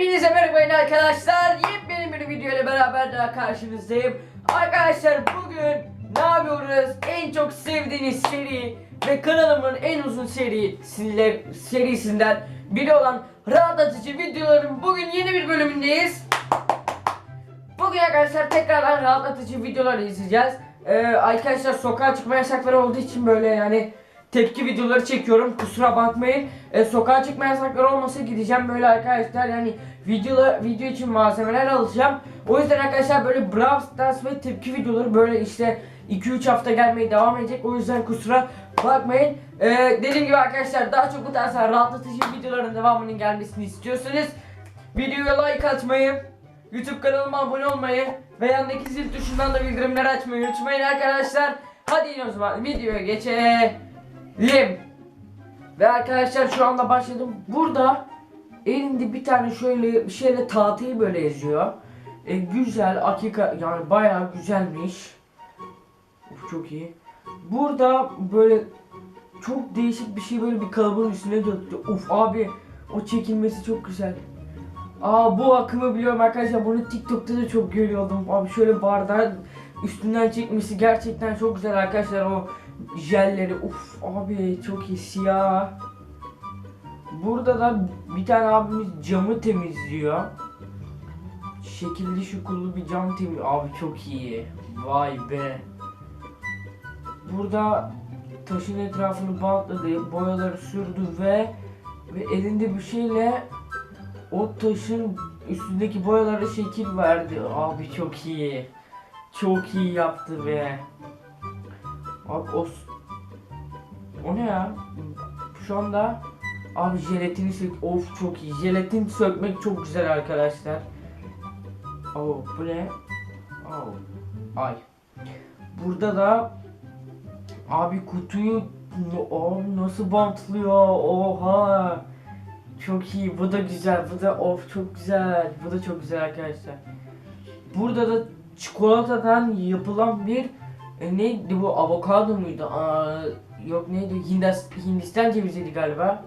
Hepinize merhaba arkadaşlar. Yepyeni bir video ile beraber daha karşınızdayım. Arkadaşlar bugün ne yapıyoruz? En çok sevdiğiniz seri ve kanalımın en uzun serisiler, serisinden biri olan rahatlatıcı videoların bugün yeni bir bölümündeyiz. Bugün arkadaşlar tekrardan rahatlatıcı videolar izleyeceğiz. Ee, arkadaşlar sokağa çıkma yasakları olduğu için böyle yani tepki videoları çekiyorum. Kusura bakmayın. Ee, sokağa çıkma yasakları olmasa gideceğim böyle arkadaşlar yani video video için malzemeler alacağım. O yüzden arkadaşlar böyle Brawl Stars ve tepki videoları böyle işte 2-3 hafta gelmeye devam edecek. O yüzden kusura bakmayın. Ee, dediğim gibi arkadaşlar daha çok bu tarz rahatlatıcı videoların devamının gelmesini istiyorsanız videoya like atmayı, YouTube kanalıma abone olmayı ve yandaki zil tuşundan da bildirimleri açmayı unutmayın arkadaşlar. Hadi yine o zaman videoya geçelim. Ve arkadaşlar şu anda başladım. Burada elinde bir tane şöyle bir şeyle tahtayı böyle yazıyor. E, güzel, hakika yani bayağı güzelmiş. Uf, çok iyi. Burada böyle çok değişik bir şey böyle bir kalıbın üstüne döktü. Uf abi o çekilmesi çok güzel. Aa bu akımı biliyorum arkadaşlar. Bunu TikTok'ta da çok görüyordum. Abi şöyle bardağın üstünden çekmesi gerçekten çok güzel arkadaşlar. O jelleri. Uf abi çok iyi siyah. Burada da bir tane abimiz camı temizliyor. Şekilli şukullu bir cam temiz. Abi çok iyi. Vay be. Burada taşın etrafını bantladı, boyaları sürdü ve ve elinde bir şeyle o taşın üstündeki boyalara şekil verdi. Abi çok iyi. Çok iyi yaptı be. Abi o o ne ya? Şu anda abi jelatini sök. Of çok iyi. Jelatin sökmek çok güzel arkadaşlar. Oh bu ne? Oh. Ay. Burada da abi kutuyu abi nasıl bantlıyor? Oha. Çok iyi. Bu da güzel. Bu da of çok güzel. Bu da çok güzel arkadaşlar. Burada da çikolatadan yapılan bir e, neydi bu avokado muydu? Aa, yok neydi? Hindistan, Hindistan ceviziydi galiba.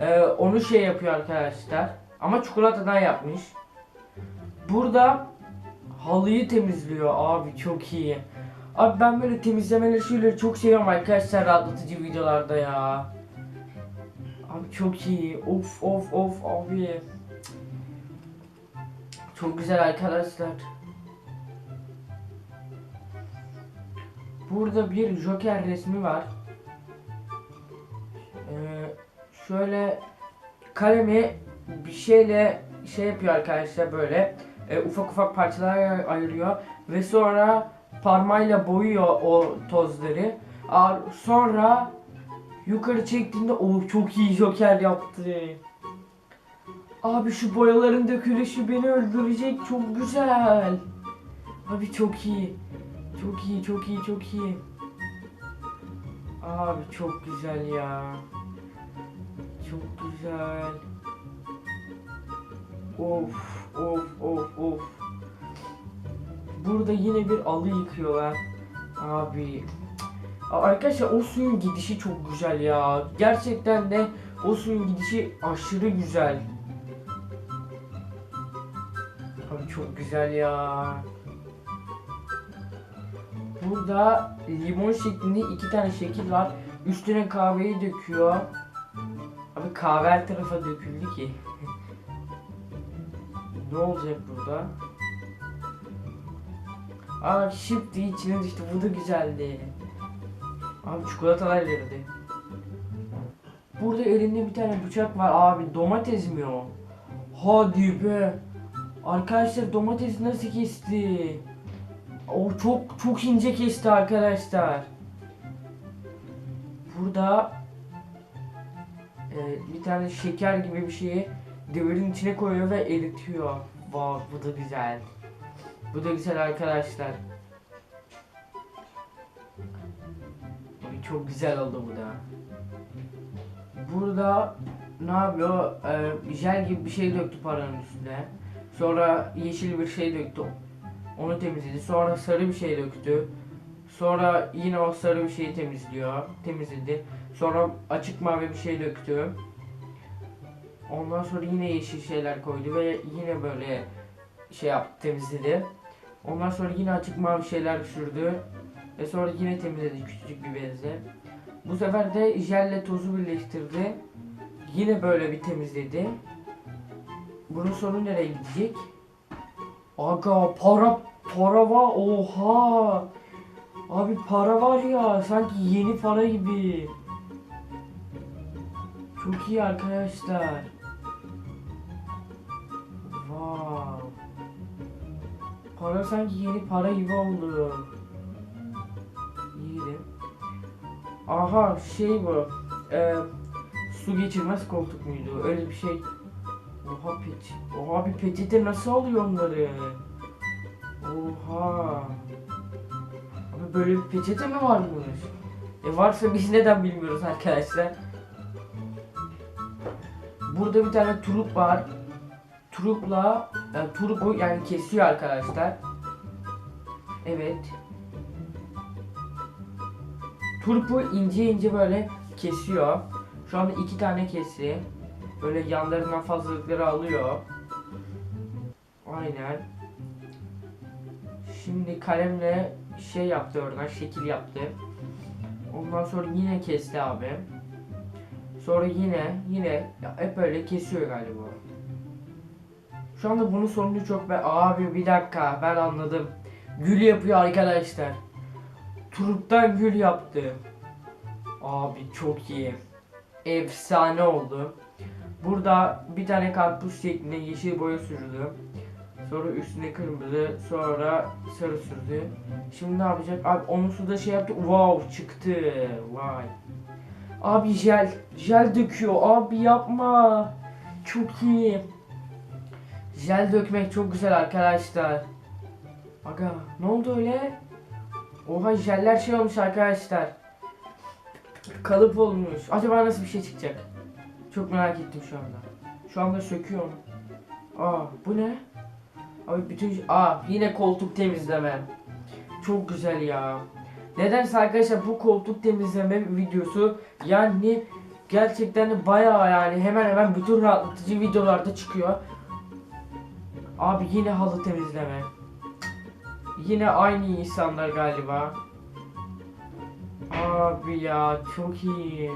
Ee, onu şey yapıyor arkadaşlar. Ama çikolatadan yapmış. Burada halıyı temizliyor abi çok iyi. Abi ben böyle temizlemeleri şeyleri çok seviyorum arkadaşlar rahatlatıcı videolarda ya. Abi çok iyi. Of of of abi. Çok güzel arkadaşlar. Burada bir Joker resmi var. Ee, şöyle kalemi bir şeyle şey yapıyor arkadaşlar böyle e, ufak ufak parçalara ayırıyor ve sonra parmağıyla boyuyor o tozları. Aa, Sonra yukarı çektiğinde o çok iyi Joker yaptı. Abi şu boyaların dökülüşü beni öldürecek çok güzel. Abi çok iyi. Çok iyi, çok iyi, çok iyi. Abi çok güzel ya. Çok güzel. Of, of, of, of. Burada yine bir alı yıkıyorlar. Abi. Arkadaşlar o suyun gidişi çok güzel ya. Gerçekten de o suyun gidişi aşırı güzel. Abi çok güzel ya. Burada limon şeklinde iki tane şekil var. Üstüne kahveyi döküyor. Abi kahve her tarafa döküldü ki. ne olacak burada? Aa şıptı içine düştü. Bu da güzeldi. Abi çikolatalar verdi. Burada elinde bir tane bıçak var abi. Domates mi o? Hadi be. Arkadaşlar domates nasıl kesti? O çok çok ince kesti arkadaşlar. Burada e, bir tane şeker gibi bir şeyi devirin içine koyuyor ve eritiyor. Wow, bu da güzel. Bu da güzel arkadaşlar. Çok güzel oldu bu da. Burada ne yapıyor? Ee, jel gibi bir şey döktü paranın üstüne. Sonra yeşil bir şey döktü. Onu temizledi. Sonra sarı bir şey döktü. Sonra yine o sarı bir şeyi temizliyor. Temizledi. Sonra açık mavi bir şey döktü. Ondan sonra yine yeşil şeyler koydu ve yine böyle şey yaptı temizledi. Ondan sonra yine açık mavi şeyler sürdü. Ve sonra yine temizledi küçücük bir bezle. Bu sefer de jelle tozu birleştirdi. Yine böyle bir temizledi. Bunun sonu nereye gidecek? Aga para para var oha. Abi para var ya sanki yeni para gibi. Çok iyi arkadaşlar. Wow. Para sanki yeni para gibi oldu. İyiydi. Aha şey bu. Ee, su geçirmez koltuk muydu? Öyle bir şey. Oha pet. Oha bir peçete nasıl alıyor onları? Oha. Abi böyle bir peçete mi varmış? E varsa biz neden bilmiyoruz arkadaşlar. Burada bir tane turup var. Turupla yani turupu yani kesiyor arkadaşlar. Evet. Turpu ince ince böyle kesiyor. Şu anda iki tane kesi. Böyle yanlarından fazlalıkları alıyor. Aynen. Şimdi kalemle şey yaptı oradan şekil yaptı. Ondan sonra yine kesti abi. Sonra yine yine ya hep böyle kesiyor galiba. Şu anda bunun sonunu çok ben abi bir dakika ben anladım. Gül yapıyor arkadaşlar. Turuptan gül yaptı. Abi çok iyi. Efsane oldu. Burada bir tane karpuz şeklinde yeşil boya sürdü. Sonra üstüne kırmızı, sonra sarı sürdü. Şimdi ne yapacak? Abi onun suda şey yaptı. Wow çıktı. Vay. Abi jel. Jel döküyor. Abi yapma. Çok iyi. Jel dökmek çok güzel arkadaşlar. Aga ne oldu öyle? Oha jeller şey olmuş arkadaşlar. Kalıp olmuş. Acaba nasıl bir şey çıkacak? Çok merak ettim şu anda. Şu anda söküyorum. Aa bu ne? Abi bütün aa yine koltuk temizleme. Çok güzel ya. Nedense arkadaşlar bu koltuk temizleme videosu yani gerçekten de bayağı yani hemen hemen bütün rahatlatıcı videolarda çıkıyor. Abi yine halı temizleme. Yine aynı insanlar galiba. Abi ya çok iyi.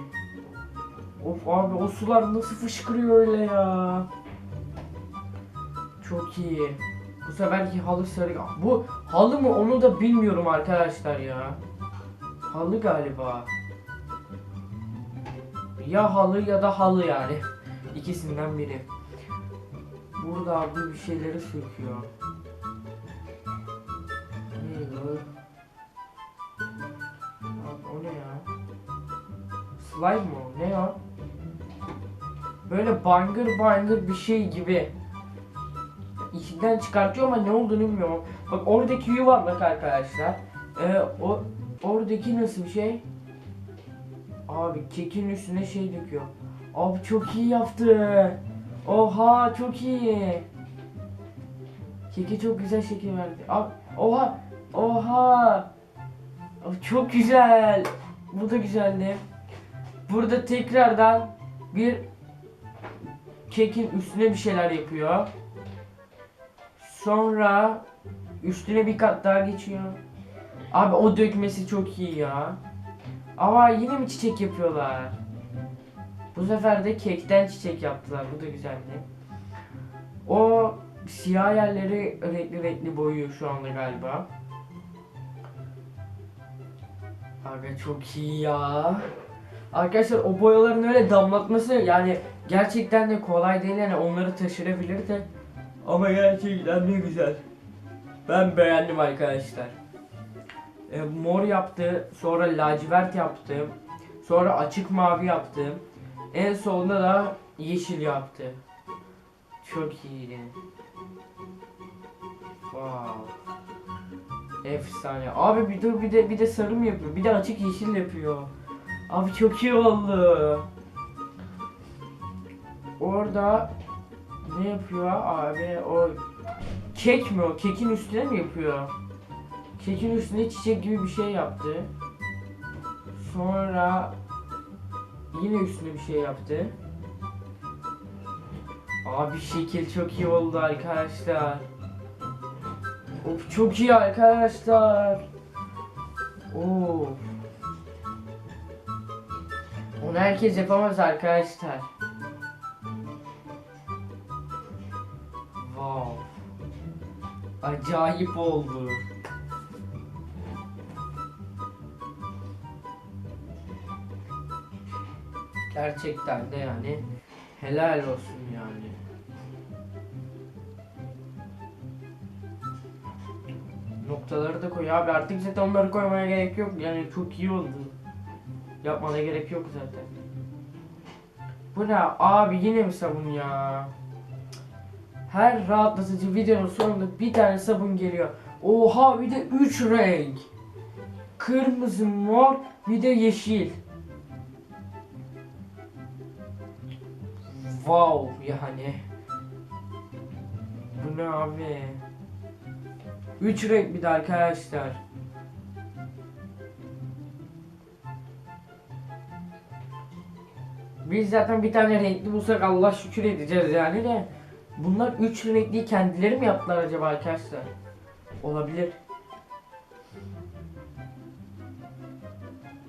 Of abi o sular nasıl fışkırıyor öyle ya. Çok iyi. Bu seferki halı sarı. Bu halı mı onu da bilmiyorum arkadaşlar ya. Halı galiba. Ya halı ya da halı yani. İkisinden biri. Burada abi bir şeyleri söküyor. Ne ya? Slime mı? Ne o? Böyle bangır bangır bir şey gibi. İçinden çıkartıyor ama ne olduğunu bilmiyorum. Bak oradaki yuvarlak arkadaşlar. Ee, o oradaki nasıl bir şey? Abi kekin üstüne şey döküyor. Abi çok iyi yaptı. Oha çok iyi. Keke çok güzel şekil verdi. Abi, oha oha. Abi, çok güzel. Bu da güzeldi. Burada tekrardan bir kekin üstüne bir şeyler yapıyor. Sonra üstüne bir kat daha geçiyor. Abi o dökmesi çok iyi ya. Ama yine mi çiçek yapıyorlar? Bu sefer de kekten çiçek yaptılar. Bu da güzeldi. O siyah yerleri renkli renkli boyuyor şu anda galiba. Abi çok iyi ya. Arkadaşlar o boyaların öyle damlatması yani gerçekten de kolay değil yani onları taşırabilir de. Ama gerçekten ne güzel. Ben beğendim arkadaşlar. E, mor yaptı, sonra lacivert yaptım, sonra açık mavi yaptım. En sonunda da yeşil yaptı. Çok iyiydi. Wow. Efsane. Abi bir dur bir de bir de sarı mı yapıyor? Bir de açık yeşil yapıyor. Abi çok iyi oldu. Orada ne yapıyor abi? O kek mi o? Kekin üstüne mi yapıyor? Kekin üstüne çiçek gibi bir şey yaptı. Sonra yine üstüne bir şey yaptı. Abi şekil çok iyi oldu arkadaşlar. Of çok iyi arkadaşlar. Oo. Onu herkes yapamaz arkadaşlar. Acayip oldu. Gerçekten de yani helal olsun yani. Noktaları da koy abi artık zaten onları koymaya gerek yok yani çok iyi oldu. Yapmana gerek yok zaten. Bu ne abi yine mi sabun ya? Her rahatlatıcı videonun sonunda bir tane sabun geliyor. Oha bir de 3 renk. Kırmızı, mor, bir de yeşil. Wow yani. Bu ne abi? 3 renk bir de arkadaşlar. Biz zaten bir tane renkli bulsak Allah şükür edeceğiz yani de. Bunlar üç renkli kendileri mi yaptılar acaba arkadaşlar? Olabilir.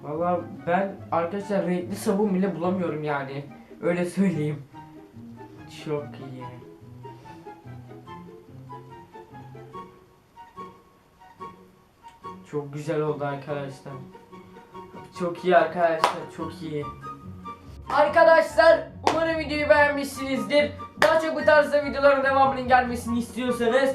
Valla ben arkadaşlar renkli sabun bile bulamıyorum yani. Öyle söyleyeyim. Çok iyi. Çok güzel oldu arkadaşlar. Çok iyi arkadaşlar, çok iyi. Arkadaşlar umarım videoyu beğenmişsinizdir. Daha çok bu tarzda videoların devamının gelmesini istiyorsanız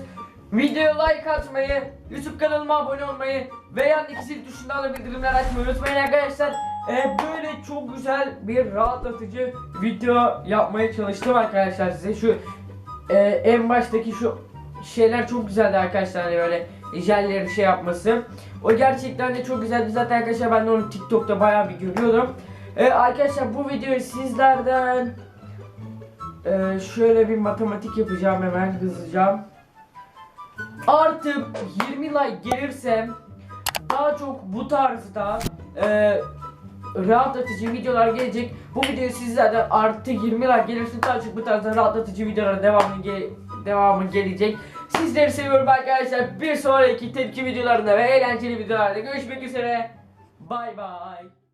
videoya like atmayı, YouTube kanalıma abone olmayı ve yandaki zil tuşundan da bildirimler açmayı unutmayın arkadaşlar. Ee, böyle çok güzel bir rahatlatıcı video yapmaya çalıştım arkadaşlar size. Şu e, en baştaki şu şeyler çok güzeldi arkadaşlar hani böyle jellerin şey yapması. O gerçekten de çok güzeldi zaten arkadaşlar ben de onu TikTok'ta bayağı bir görüyordum. Ee, arkadaşlar bu videoyu sizlerden e, şöyle bir matematik yapacağım hemen hızlıca. Artık 20 like gelirsem daha çok bu tarzda e, rahatlatıcı videolar gelecek. Bu videoyu sizlerden artı 20 like gelirse daha çok bu tarzda rahatlatıcı videolara devamı, ge devamı gelecek. Sizleri seviyorum arkadaşlar. Bir sonraki tepki videolarında ve eğlenceli videolarda görüşmek üzere. Bay bay.